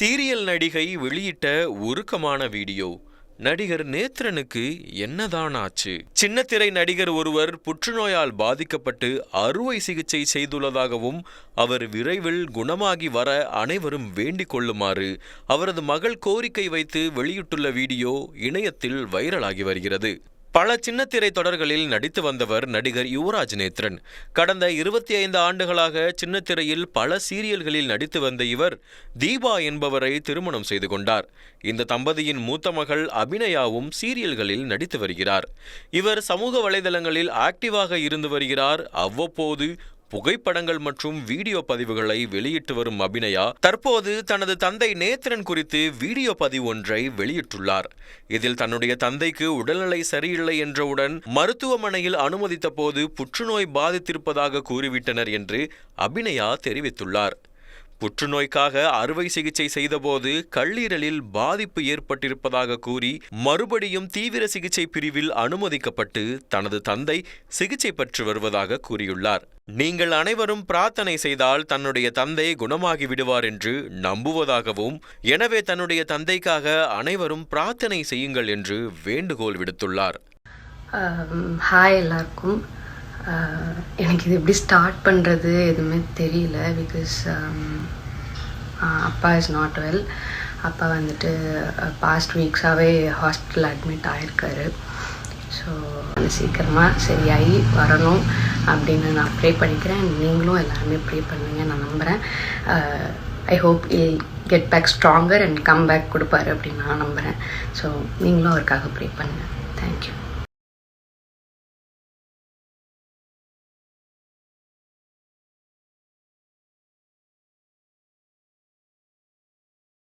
Serial நடிகை வெளியிட்ட உருக்கமான வீடியோ. நடிகர் நேத்ரனுக்கு என்னதான் ஆச்சு சின்னத்திரை நடிகர் ஒருவர் புற்றுநோயால் பாதிக்கப்பட்டு அறுவை சிகிச்சை செய்துள்ளதாகவும் அவர் விரைவில் குணமாகி வர அனைவரும் வேண்டிக் கொள்ளுமாறு அவரது மகள் கோரிக்கை வைத்து வெளியிட்டுள்ள வீடியோ இணையத்தில் வைரலாகி வருகிறது. பல சின்னத்திரை தொடர்களில் நடித்து வந்தவர் நடிகர் யுவராஜ் நேத்ரன். கடந்த இருபத்தி ஐந்து ஆண்டுகளாக சின்னத்திரையில் பல சீரியல்களில் நடித்து வந்த இவர் தீபா என்பவரை திருமணம் செய்து கொண்டார். இந்த தம்பதியின் மூத்த மகள் அபிநயாவும் சீரியல்களில் நடித்து வருகிறார். இவர் சமூக வலைதளங்களில் ஆக்டிவாக இருந்து வருகிறார். அவ்வப்போது புகைப்படங்கள் மற்றும் வீடியோ பதிவுகளை வெளியிட்டு வரும் அபிநயா தற்போது தனது தந்தை நேத்ரன் குறித்து வீடியோ பதிவு ஒன்றை வெளியிட்டுள்ளார். இதில் தன்னுடைய தந்தைக்கு உடல்நிலை சரியில்லை என்றவுடன் மருத்துவமனையில் அனுமதித்த போது புற்றுநோய் பாதித்திருப்பதாக கூறிவிட்டனர் என்று அபிநயா தெரிவித்துள்ளார். புற்றுநோய்க்காக அறுவை சிகிச்சை செய்தபோது கல்லீரலில் பாதிப்பு ஏற்பட்டிருப்பதாக கூறி மறுபடியும் தீவிர சிகிச்சை பிரிவில் அனுமதிக்கப்பட்டு தனது தந்தை சிகிச்சை பெற்று வருவதாக கூறியுள்ளார். நீங்கள் அனைவரும் பிரார்த்தனை செய்தால் தன்னுடைய தந்தை குணமாகி விடுவார் என்று நம்புவதாகவும் எனவே தன்னுடைய தந்தைக்காக அனைவரும் பிரார்த்தனை செய்யுங்கள் என்று வேண்டுகோள் விடுத்துள்ளார். ஹாய் எல்லாருக்கும். எனக்கு இது எப்படி ஸ்டார்ட் பண்ணுறது எதுவுமே தெரியல பிகாஸ் um, அப்பா இஸ் நாட் வெல் அப்பா வந்துட்டு பாஸ்ட் வீக்ஸாகவே ஹாஸ்பிட்டல் அட்மிட் ஆகிருக்காரு ஸோ சீக்கிரமாக சரியாகி வரணும் அப்படின்னு நான் ப்ரே பண்ணிக்கிறேன். நீங்களும் எல்லாருமே ப்ரே பண்ணுங்க நான் நம்புகிறேன் I hope I'll get back stronger and come back கொடுப்பாரு அப்படின்னு நான் நம்புகிறேன் ஸோ நீங்களும் அவருக்காக ப்ரே பண்ணுங்கள் தேங்க்யூ